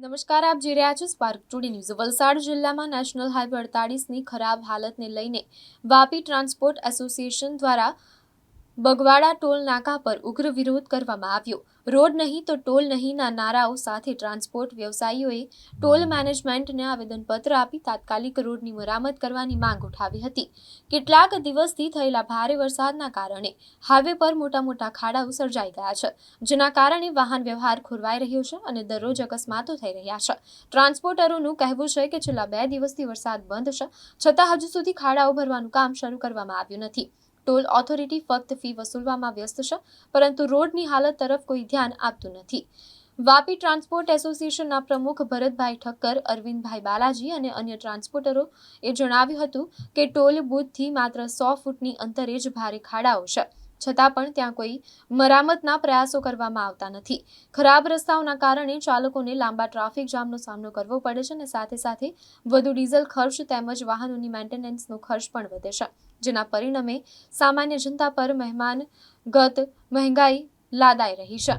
નમસ્કાર, આપ જોઈ રહ્યા છો સ્પાર્ક ટુડે ન્યૂઝ વલસાડ જિલ્લામાં નેશનલ હાઈવે અડતાળીસની ખરાબ હાલતને લઈને વાપી ટ્રાન્સપોર્ટ એસોસિએશન દ્વારા બગવાડા ટોલ નાકા પર ઉગ્ર વિરોધ કરવામાં આવ્યો. રોડ નહીં તો ટોલ નહીંના નારાઓ સાથે ટ્રાન્સપોર્ટ વ્યવસાયીઓએ ટોલ મેનેજમેન્ટને આવેદનપત્ર આપી તાત્કાલિક રોડની મરામત કરવાની માંગ ઉઠાવી હતી. કેટલાક દિવસથી થયેલા ભારે વરસાદના કારણે હાઈવે પર મોટા મોટા ખાડાઓ સર્જાઈ ગયા છે, જેના કારણે વાહન વ્યવહાર ખોરવાઈ રહ્યો છે અને દરરોજ અકસ્માતો થઈ રહ્યા છે. ટ્રાન્સપોર્ટરોનું કહેવું છે કે છેલ્લા બે દિવસથી વરસાદ બંધ છે, છતાં હજુ સુધી ખાડાઓ ભરવાનું કામ શરૂ કરવામાં આવ્યું નથી. ટોલ ઓથોરિટી ફક્ત ફી વસૂલવામાં વ્યસ્ત છે, પરંતુ રોડની હાલત તરફ કોઈ ધ્યાન આપતું નથી. વાપી ટ્રાન્સપોર્ટ એસોસિએશનના પ્રમુખ ભરતભાઈ ઠક્કર, અરવિંદભાઈ બાલાજી અને અન્ય ટ્રાન્સપોર્ટરો એ જણાવ્યું હતું કે ટોલ બૂથથી માત્ર સો ફૂટની અંતરે જ ભારે ખાડાઓ છે. છતાં પણ ત્યાં કોઈ મરામતના પ્રયાસો કરવામાં આવતા નથી. ખરાબ રસ્તાઓના કારણે ચાલકોને લાંબા ટ્રાફિક જામનો સામનો કરવો પડે છે અને સાથે સાથે વધુ ડીઝલ ખર્ચ તેમજ વાહનોની મેન્ટેનન્સનો ખર્ચ પણ વધે છે. જેના પરિણામે સામાન્ય જનતા પર મહેમાન ગત મહેંગાઈ લાદાઈ રહી છે.